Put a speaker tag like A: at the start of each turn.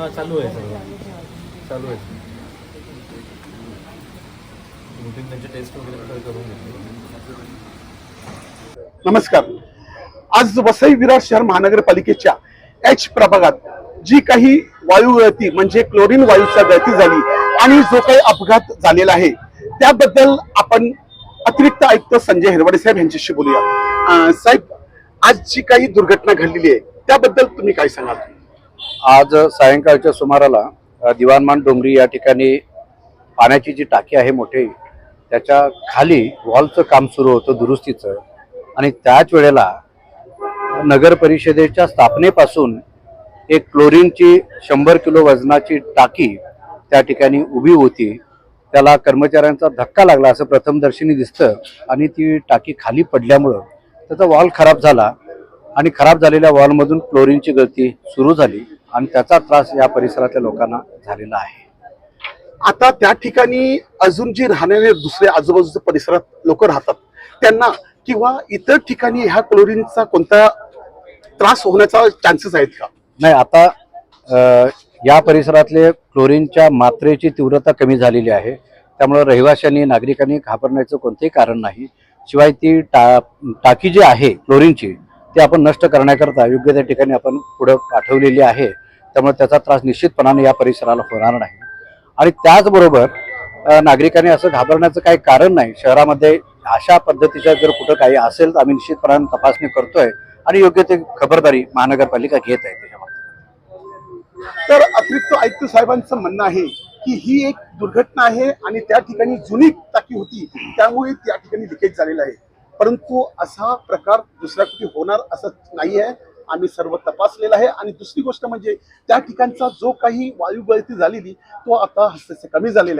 A: हा चालू आहे सगळं. चालू आहे. रुटीन त्यांचे टेस्ट वगैरे सगळे करून घेतले.
B: नमस्कार. आज वसई विरार शहर महानगरपालिकेच्या एच प्रभागात जी काही वायू गळती म्हणजे क्लोरीन वायूचा गळती झाली आणि जो काही अपघात झालेला आहे त्याबद्दल आपण अतिरिक्त आयुक्त संजय हिरवाडे साहेब यांच्याशी बोलूया. अं, साहेब आज जी काही दुर्घटना घडलेली आहे त्याबद्दल तुम्ही काय सांगाल?
C: आज सायंकाळच्या सुमाराला दिवाणमान डोंगरी या ठिकाणी पाण्याची जी टाकी आहे मोठी त्याच्याखाली वॉलचं काम सुरू होतं दुरुस्तीचं. आणि त्याच वेळेला नगर परिषदेच्या स्थापनेपासून एक क्लोरीनची शंभर किलो वजनाची टाकी त्या ठिकाणी उभी होती. त्याला कर्मचाऱ्यांचा धक्का लागला असं प्रथमदर्शनी दिसतं आणि ती टाकी खाली पडल्यामुळं त्याचा वॉल खराब झाला आणि खराब झालेल्या वॉलमधून क्लोरीनची गळती सुरू झाली. आणि त्याचा त्रास या परिसरातल्या लोकांना झालेला आहे.
B: आता त्या ठिकाणी अजून जे राहणारे दुसरे आजूबाजूच्या परिसरात लोक राहतात त्यांना किंवा इतर ठिकाणी ह्या क्लोरीनचा कोणता त्रास होण्याचा चान्सेस आहेत का?
C: नाही आता या परिसरातले क्लोरीनच्या मात्रेची तीव्रता कमी झालेली आहे. त्यामुळे रहिवाशांनी नागरिकांनी घाबरण्याचं कोणतेही कारण नाही. शिवाय ती टा टाकी जी आहे क्लोरीनची ती आपण नष्ट करण्याकरता योग्य त्या ठिकाणी आपण पुढं पाठवलेली आहे. त्यामुळे त्याचा त्रास निश्चितपणाने या परिसराला होणार नाही. आणि त्याचबरोबर नागरिकांनी असं घाबरण्याचं काही कारण नाही. शहरामध्ये अशा पद्धतीच्या जर कुठं काही असेल तर आम्ही निश्चितपणाने तपासणी करतोय आणि योग्य ते खबरदारी महानगरपालिका घेत आहे त्याच्यामध्ये
B: तर अतिरिक्त आयुक्त साहेबांचं म्हणणं आहे की ही एक दुर्घटना आहे आणि त्या ठिकाणी जुनी टाकी होती त्यामुळे त्या ठिकाणी लिकेज झालेला आहे. परंतु असा प्रकार दुसऱ्या कुठे होणार असं नाही आहे. आम्ही सर्व तपासलेलं आहे. आणि दुसरी गोष्ट म्हणजे त्या ठिकाणचा जो काही वायू गळती झालेली तो आता हस्तसे कमी झालेला आहे.